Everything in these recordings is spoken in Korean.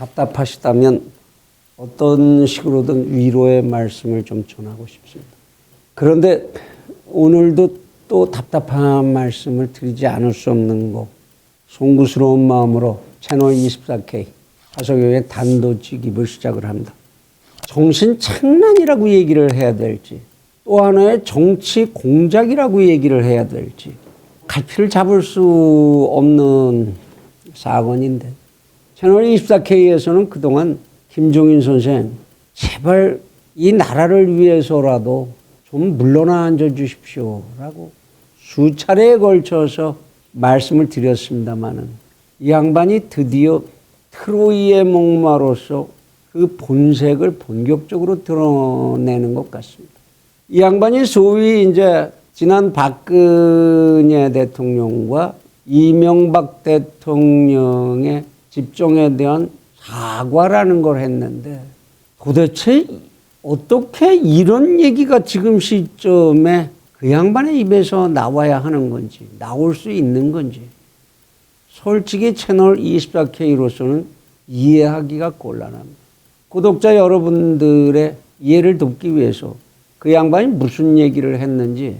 답답하시다면 어떤 식으로든 위로의 말씀을 좀 전하고 싶습니다. 그런데 오늘도 또 답답한 말씀을 드리지 않을 수 없는 거 송구스러운 마음으로 채널 24K 화석교회 단도직입을 시작을 합니다. 정신 장난이라고 얘기를 해야 될지 또 하나의 정치 공작이라고 얘기를 해야 될지 갈피를 잡을 수 없는 사건인데 채널 24K에서는 그동안 김종인 선생 제발 이 나라를 위해서라도 좀 물러나 앉아 주십시오 라고 수차례에 걸쳐서 말씀을 드렸습니다마는 이 양반이 드디어 트로이의 목마로서 그 본색을 본격적으로 드러내는 것 같습니다. 이 양반이 소위 이제 지난 박근혜 대통령과 이명박 대통령의 집정에 대한 사과라는 걸 했는데 도대체 어떻게 이런 얘기가 지금 시점에 그 양반의 입에서 나와야 하는 건지 나올 수 있는 건지 솔직히 채널 24K로서는 이해하기가 곤란합니다. 구독자 여러분들의 이해를 돕기 위해서 그 양반이 무슨 얘기를 했는지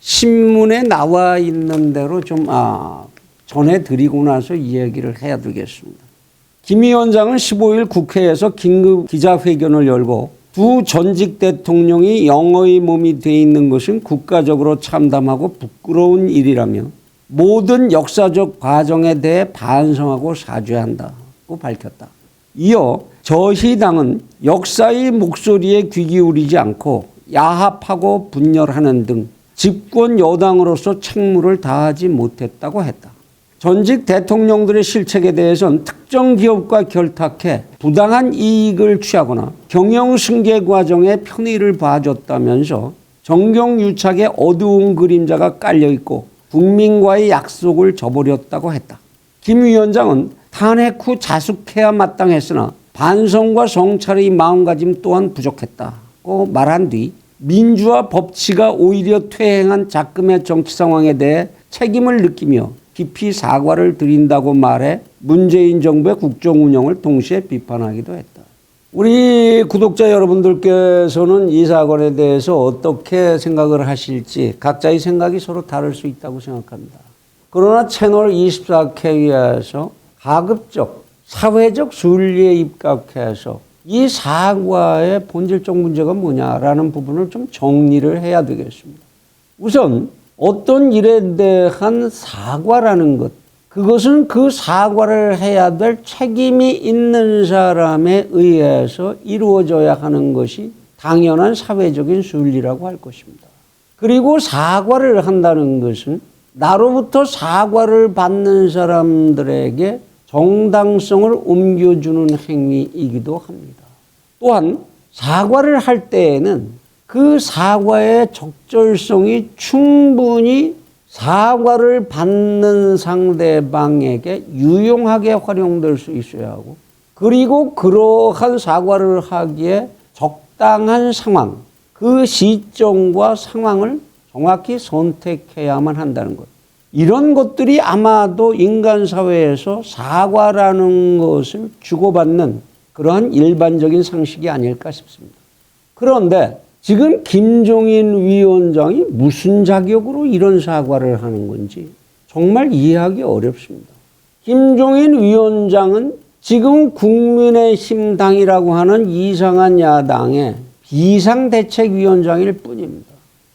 신문에 나와 있는 대로 좀 아, 전해드리고 나서 이야기를 해야 되겠습니다. 김 위원장은 15일 국회에서 긴급 기자회견을 열고 두 전직 대통령이 영어의 몸이 돼 있는 것은 국가적으로 참담하고 부끄러운 일이라며 모든 역사적 과정에 대해 반성하고 사죄한다고 밝혔다. 이어 저희당은 역사의 목소리에 귀 기울이지 않고 야합하고 분열하는 등 집권 여당으로서 책무를 다하지 못했다고 했다. 전직 대통령들의 실책에 대해서는 특정 기업과 결탁해 부당한 이익을 취하거나 경영 승계 과정에 편의를 봐줬다면서 정경유착의 어두운 그림자가 깔려 있고 국민과의 약속을 저버렸다고 했다. 김 위원장은 탄핵 후 자숙해야 마땅했으나 반성과 성찰의 마음가짐 또한 부족했다고 말한 뒤 민주화 법치가 오히려 퇴행한 작금의 정치 상황에 대해 책임을 느끼며 깊이 사과를 드린다고 말해 문재인 정부의 국정 운영을 동시에 비판하기도 했다. 우리 구독자 여러분들께서는 이 사건에 대해서 어떻게 생각을 하실지 각자의 생각이 서로 다를 수 있다고 생각합니다. 그러나 채널 24K에서 가급적 사회적 순리에 입각해서 이 사과의 본질적 문제가 뭐냐라는 부분을 좀 정리를 해야 되겠습니다. 우선 어떤 일에 대한 사과라는 것, 그것은 그 사과를 해야 될 책임이 있는 사람에 의해서 이루어져야 하는 것이 당연한 사회적인 순리라고 할 것입니다. 그리고 사과를 한다는 것은 나로부터 사과를 받는 사람들에게 정당성을 옮겨주는 행위이기도 합니다. 또한 사과를 할 때에는 그 사과의 적절성이 충분히 사과를 받는 상대방에게 유용하게 활용될 수 있어야 하고 그리고 그러한 사과를 하기에 적당한 상황, 그 시점과 상황을 정확히 선택해야만 한다는 것. 이런 것들이 아마도 인간 사회에서 사과라는 것을 주고받는 그러한 일반적인 상식이 아닐까 싶습니다. 그런데 지금 김종인 위원장이 무슨 자격으로 이런 사과를 하는 건지 정말 이해하기 어렵습니다. 김종인 위원장은 지금 국민의힘 당이라고 하는 이상한 야당의 비상대책위원장일 뿐입니다.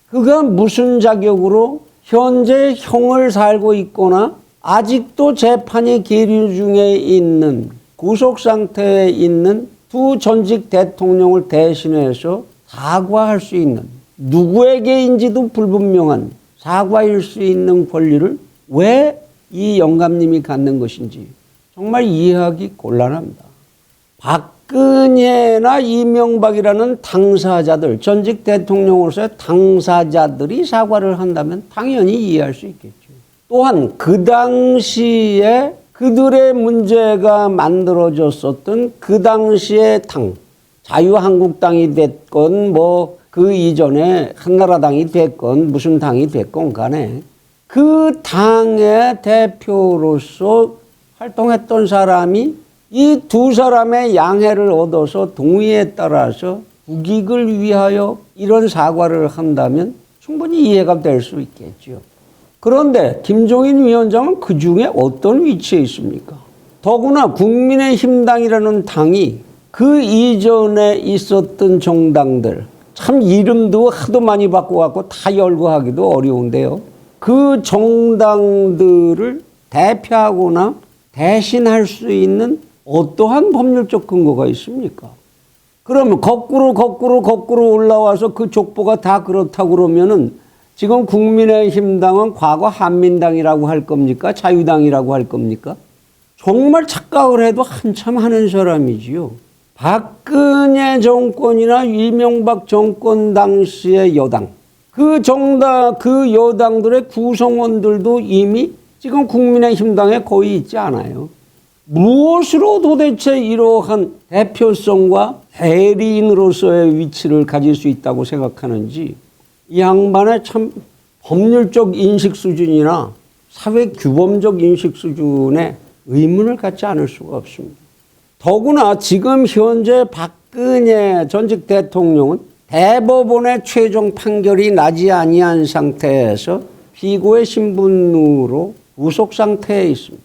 그가 무슨 자격으로 현재 형을 살고 있거나 아직도 재판이 계류 중에 있는 구속 상태에 있는 두 전직 대통령을 대신해서 사과할 수 있는 누구에게인지도 불분명한 사과일 수 있는 권리를 왜 이 영감님이 갖는 것인지 정말 이해하기 곤란합니다. 박근혜나 이명박이라는 당사자들, 전직 대통령으로서의 당사자들이 사과를 한다면 당연히 이해할 수 있겠죠. 또한 그 당시에 그들의 문제가 만들어졌었던 그 당시의 당, 자유한국당이 됐건 뭐 그 이전에 한나라당이 됐건 무슨 당이 됐건 간에 그 당의 대표로서 활동했던 사람이 이 두 사람의 양해를 얻어서 동의에 따라서 국익을 위하여 이런 사과를 한다면 충분히 이해가 될 수 있겠지요. 그런데 김종인 위원장은 그 중에 어떤 위치에 있습니까? 더구나 국민의힘당이라는 당이 그 이전에 있었던 정당들 참 이름도 하도 많이 바꿔갖고 다 열거하기도 어려운데요. 그 정당들을 대표하거나 대신할 수 있는 어떠한 법률적 근거가 있습니까? 그러면 거꾸로 거꾸로 거꾸로 올라와서 그 족보가 다 그렇다고 그러면은 지금 국민의힘당은 과거 한민당이라고 할 겁니까? 자유당이라고 할 겁니까? 정말 착각을 해도 한참 하는 사람이지요. 박근혜 정권이나 이명박 정권 당시의 여당, 그 정당, 그 여당들의 구성원들도 이미 지금 국민의힘당에 거의 있지 않아요. 무엇으로 도대체 이러한 대표성과 대리인으로서의 위치를 가질 수 있다고 생각하는지 이 양반의 참 법률적 인식 수준이나 사회 규범적 인식 수준에 의문을 갖지 않을 수가 없습니다. 더구나 지금 현재 박근혜 전직 대통령은 대법원의 최종 판결이 나지 아니한 상태에서 피고의 신분으로 구속 상태에 있습니다.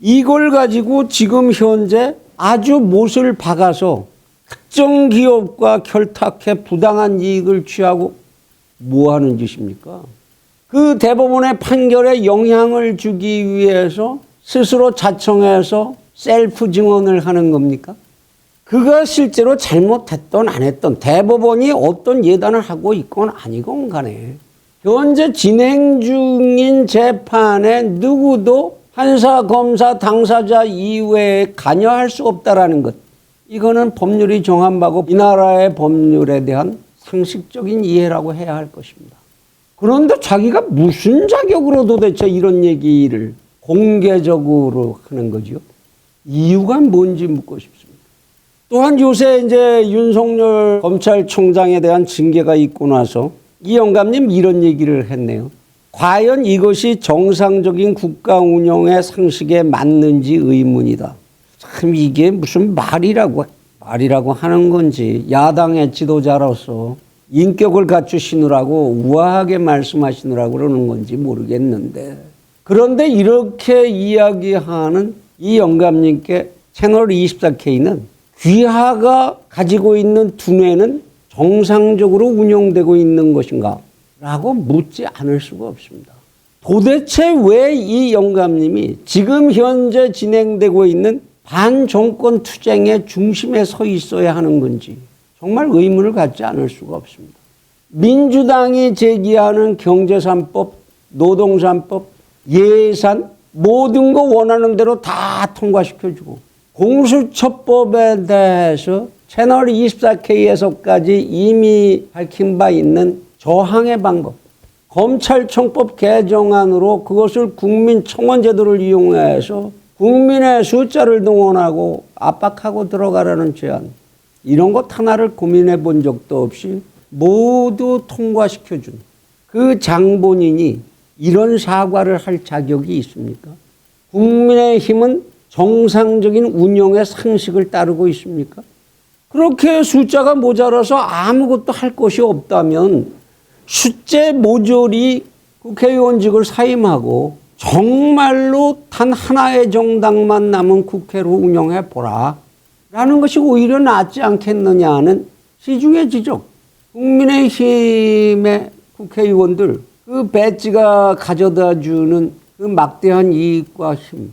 이걸 가지고 지금 현재 아주 못을 박아서 특정 기업과 결탁해 부당한 이익을 취하고 뭐 하는 짓입니까? 그 대법원의 판결에 영향을 주기 위해서 스스로 자청해서 셀프 증언을 하는 겁니까? 그가 실제로 잘못했던 안 했던 대법원이 어떤 예단을 하고 있건 아니건 간에 현재 진행 중인 재판에 누구도 판사, 검사, 당사자 이외에 관여할 수 없다라는 것. 이거는 법률이 정한 바고 이 나라의 법률에 대한 상식적인 이해라고 해야 할 것입니다. 그런데 자기가 무슨 자격으로 도대체 이런 얘기를 공개적으로 하는 거지요? 이유가 뭔지 묻고 싶습니다. 또한 요새 이제 윤석열 검찰총장에 대한 징계가 있고 나서 이 영감님 이런 얘기를 했네요. 과연 이것이 정상적인 국가 운영의 상식에 맞는지 의문이다. 참 이게 무슨 말이라고 말이라고 하는 건지 야당의 지도자로서 인격을 갖추시느라고 우아하게 말씀하시느라고 그러는 건지 모르겠는데 그런데 이렇게 이야기하는 이 영감님께 채널 24K는 귀하가 가지고 있는 두뇌는 정상적으로 운영되고 있는 것인가? 라고 묻지 않을 수가 없습니다. 도대체 왜 이 영감님이 지금 현재 진행되고 있는 반정권 투쟁의 중심에 서 있어야 하는 건지 정말 의문을 갖지 않을 수가 없습니다. 민주당이 제기하는 경제산법, 노동산법, 예산 모든 거 원하는 대로 다 통과시켜주고 공수처법에 대해서 채널 24K에서까지 이미 밝힌 바 있는 저항의 방법, 검찰청법 개정안으로 그것을 국민청원제도를 이용해서 국민의 숫자를 동원하고 압박하고 들어가라는 제안, 이런 것 하나를 고민해 본 적도 없이 모두 통과시켜준 그 장본인이 이런 사과를 할 자격이 있습니까? 국민의힘은 정상적인 운영의 상식을 따르고 있습니까? 그렇게 숫자가 모자라서 아무것도 할 것이 없다면 숫제 모조리 국회의원직을 사임하고 정말로 단 하나의 정당만 남은 국회로 운영해 보라. 라는 것이 오히려 낫지 않겠느냐는 시중의 지적. 국민의힘의 국회의원들 그 배지가 가져다 주는 그 막대한 이익과 힘.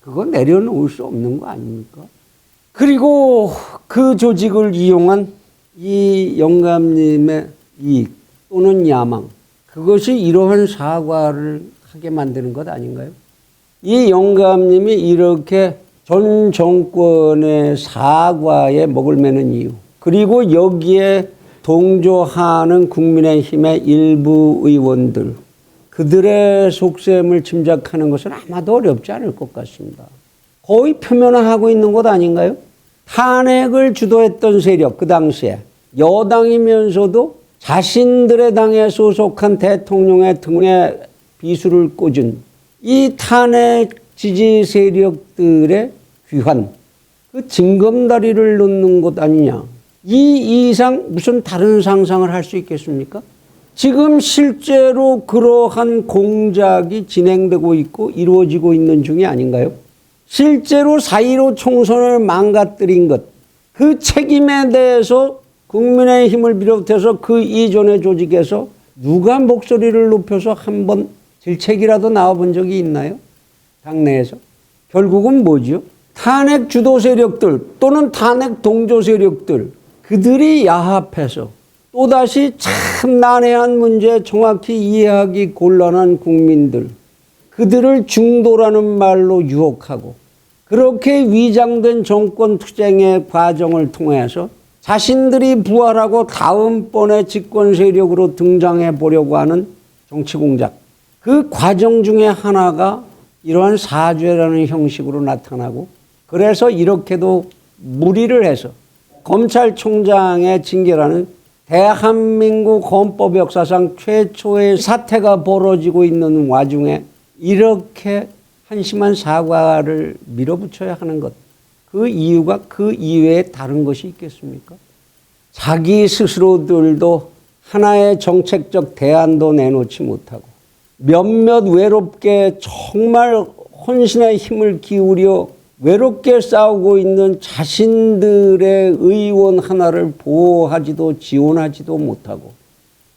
그거 내려놓을 수 없는 거 아닙니까? 그리고 그 조직을 이용한 이 영감님의 이익 또는 야망. 그것이 이러한 사과를 하게 만드는 것 아닌가요? 이 영감님이 이렇게 전 정권의 사과에 목을 매는 이유, 그리고 여기에 동조하는 국민의힘의 일부 의원들, 그들의 속셈을 짐작하는 것은 아마도 어렵지 않을 것 같습니다. 거의 표면화하고 있는 것 아닌가요? 탄핵을 주도했던 세력, 그 당시에 여당이면서도 자신들의 당에 소속한 대통령의 등에 비수를 꽂은 이 탄핵 지지 세력들의 귀환, 그 징검다리를 놓는 것 아니냐. 이 이상 무슨 다른 상상을 할 수 있겠습니까? 지금 실제로 그러한 공작이 진행되고 있고 이루어지고 있는 중이 아닌가요? 실제로 4.15 총선을 망가뜨린 것, 그 책임에 대해서 국민의 힘을 비롯해서 그 이전의 조직에서 누가 목소리를 높여서 한번 질책이라도 나와본 적이 있나요? 당내에서. 결국은 뭐지요? 탄핵 주도 세력들 또는 탄핵 동조 세력들 그들이 야합해서 또다시 참 난해한 문제 정확히 이해하기 곤란한 국민들 그들을 중도라는 말로 유혹하고 그렇게 위장된 정권 투쟁의 과정을 통해서 자신들이 부활하고 다음번에 집권 세력으로 등장해 보려고 하는 정치 공작. 그 과정 중에 하나가 이러한 사죄라는 형식으로 나타나고 그래서 이렇게도 무리를 해서 검찰총장의 징계라는 대한민국 헌법 역사상 최초의 사태가 벌어지고 있는 와중에 이렇게 한심한 사과를 밀어붙여야 하는 것. 그 이유가 그 이외에 다른 것이 있겠습니까? 자기 스스로들도 하나의 정책적 대안도 내놓지 못하고 몇몇 외롭게 정말 혼신의 힘을 기울여 외롭게 싸우고 있는 자신들의 의원 하나를 보호하지도 지원하지도 못하고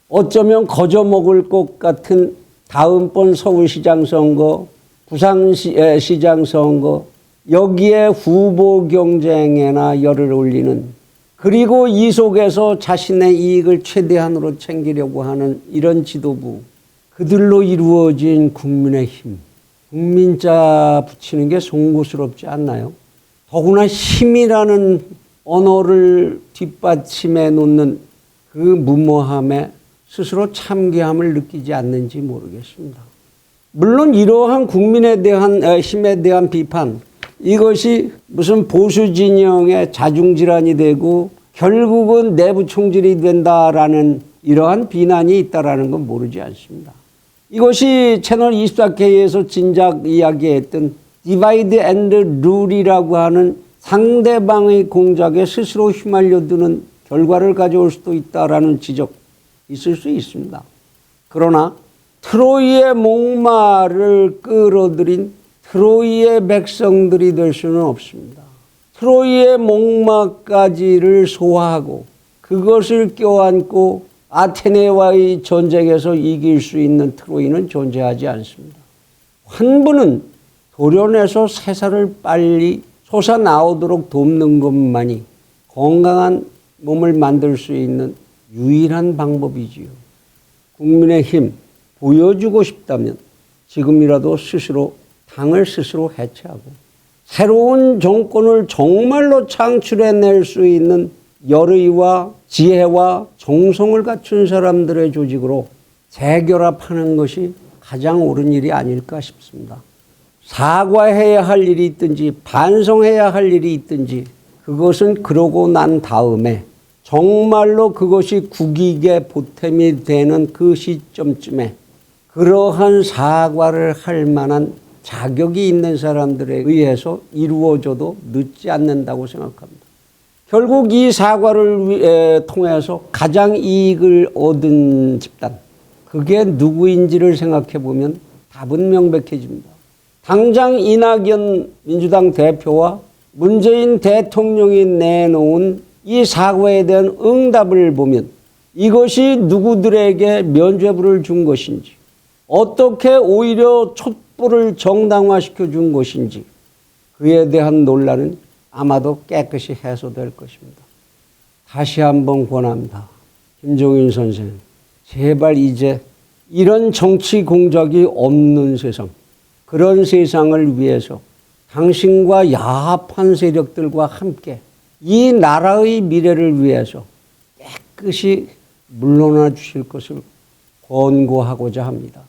어쩌면 거저 먹을 것 같은 다음번 서울시장 선거, 부산시장 선거 여기에 후보 경쟁에나 열을 올리는 그리고 이 속에서 자신의 이익을 최대한으로 챙기려고 하는 이런 지도부 그들로 이루어진 국민의 힘 국민자 붙이는 게 송구스럽지 않나요? 더구나 힘이라는 언어를 뒷받침해 놓는 그 무모함에 스스로 참기함을 느끼지 않는지 모르겠습니다. 물론 이러한 국민에 대한 에, 힘에 대한 비판 이것이 무슨 보수 진영의 자중질환이 되고 결국은 내부 총질이 된다라는 이러한 비난이 있다라는 건 모르지 않습니다. 이것이 채널 24K에서 진작 이야기했던 디바이드 앤드 룰이라고 하는 상대방의 공작에 스스로 휘말려드는 결과를 가져올 수도 있다라는 지적 있을 수 있습니다. 그러나 트로이의 목마를 끌어들인 트로이의 백성들이 될 수는 없습니다. 트로이의 목마까지를 소화하고 그것을 껴안고 아테네와의 전쟁에서 이길 수 있는 트로이는 존재하지 않습니다. 환부는 도련에서 새살을 빨리 솟아 나오도록 돕는 것만이 건강한 몸을 만들 수 있는 유일한 방법이지요. 국민의 힘 보여주고 싶다면 지금이라도 스스로 당을 스스로 해체하고 새로운 정권을 정말로 창출해낼 수 있는 열의와 지혜와 정성을 갖춘 사람들의 조직으로 재결합하는 것이 가장 옳은 일이 아닐까 싶습니다. 사과해야 할 일이 있든지 반성해야 할 일이 있든지 그것은 그러고 난 다음에 정말로 그것이 국익의 보탬이 되는 그 시점쯤에 그러한 사과를 할 만한 자격이 있는 사람들에 의해서 이루어져도 늦지 않는다고 생각합니다. 결국 이 사과를 통해서 가장 이익을 얻은 집단, 그게 누구인지를 생각해 보면 답은 명백해집니다. 당장 이낙연 민주당 대표와 문재인 대통령이 내놓은 이 사과에 대한 응답을 보면 이것이 누구들에게 면죄부를 준 것인지, 어떻게 오히려 촛불을 정당화시켜 준 것인지, 그에 대한 논란은 아마도 깨끗이 해소될 것입니다. 다시 한번 권합니다. 김종인 선생, 제발 이제 이런 정치 공작이 없는 세상, 그런 세상을 위해서 당신과 야합한 세력들과 함께 이 나라의 미래를 위해서 깨끗이 물러나 주실 것을 권고하고자 합니다.